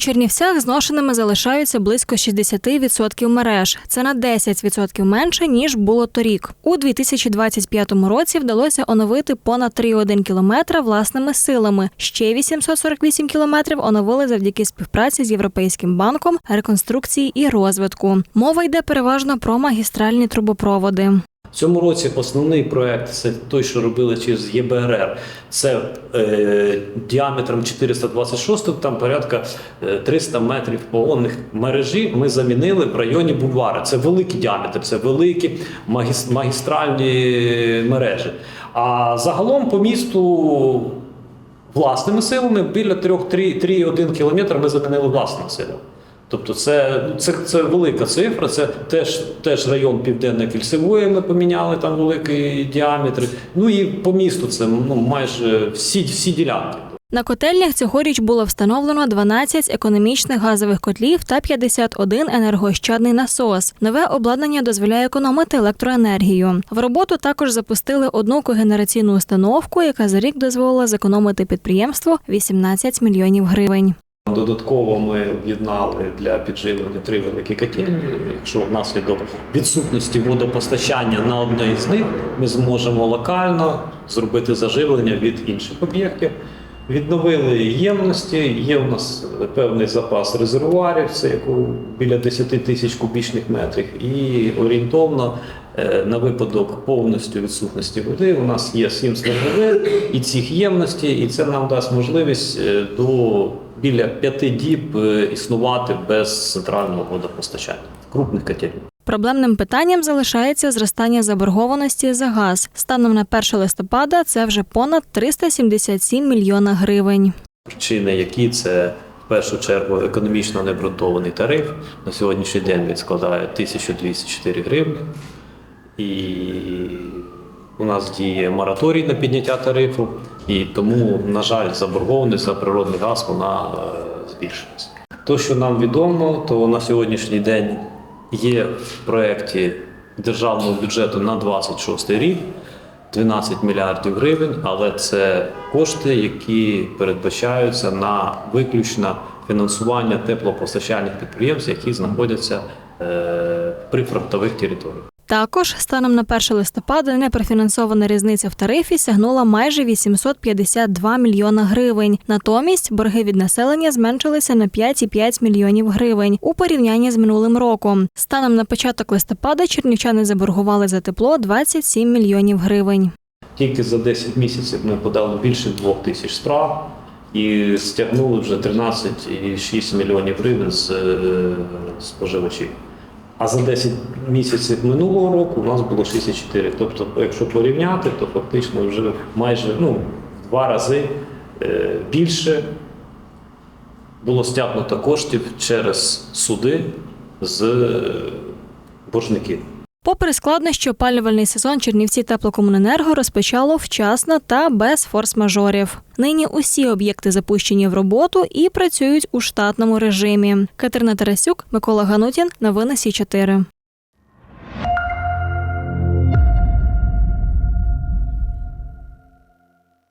Чернівцях зношеними залишаються близько 60% мереж. Це на 10% менше ніж було торік. У 2025 році вдалося оновити понад 3,1 кілометра власними силами. Ще 848 кілометрів оновили завдяки співпраці з Європейським банком реконструкції і розвитку. Мова йде переважно про магістральні трубопроводи. В цьому році основний проект це той, що робили через ЄБРР. Це е, діаметром 426, там порядка е, 300 метрів погонних мережі. Ми замінили в районі бульвара. Це великий діаметр, це великі магістральні мережі. А загалом по місту власними силами біля 3-3,1 кілометр ми замінили власними силами. Тобто це, це, це велика цифра, це теж, теж район Південної Кільцевої ми поміняли, там великий діаметр. Ну і по місту це ну, майже всі, всі ділянки. На котельнях цьогоріч було встановлено 12 економічних газових котлів та 51 енергоощадний насос. Нове обладнання дозволяє економити електроенергію. В роботу також запустили одну когенераційну установку, яка за рік дозволила зекономити підприємству 18 мільйонів гривень. Додатково ми об'єднали для підживлення три великі котельні. Якщо внаслідок відсутності водопостачання на одне із них, ми зможемо локально зробити заживлення від інших об'єктів. Відновили ємності, є у нас певний запас резервуарів, це біля 10 тисяч кубічних метрів. І орієнтовно е, на випадок повністю відсутності води у нас є 7 свердловин і цих ємностей, і це нам дасть можливість е, до біля 5 діб е, існувати без центрального водопостачання крупних котельних. Проблемним питанням залишається зростання заборгованості за газ. Станом на 1 листопада це вже понад 377 мільйона гривень. Причини, які це в першу чергу економічно необґрунтований тариф. На сьогоднішній день він складає 1204 гривні. І у нас діє мораторій на підняття тарифу, і тому, на жаль, заборгованість за природний газ вона е, збільшилася. То, що нам відомо, то на сьогоднішній день є в проєкті державного бюджету на 26 рік 12 мільярдів гривень, але це кошти, які передбачаються на виключно фінансування теплопостачальних підприємств, які знаходяться е, в прифронтових територіях. Також станом на 1 листопада непрофінансована різниця в тарифі сягнула майже 852 мільйона гривень. Натомість борги від населення зменшилися на 5,5 мільйонів гривень у порівнянні з минулим роком. Станом на початок листопада чернівчани заборгували за тепло 27 мільйонів гривень. Тільки за 10 місяців ми подали більше 2 тисяч справ і стягнули вже 13,6 мільйонів гривень з е, споживачів. А за 10 місяців минулого року у нас було 64. Тобто, якщо порівняти, то фактично вже майже ну, в два рази е, більше було стягнуто коштів через суди з е, боржників. Попри складнощі, опалювальний сезон Чернівці теплокомуненерго розпочало вчасно та без форс-мажорів. Нині усі об'єкти запущені в роботу і працюють у штатному режимі. Катерина Тарасюк, Микола Ганутін. Новини Сі 4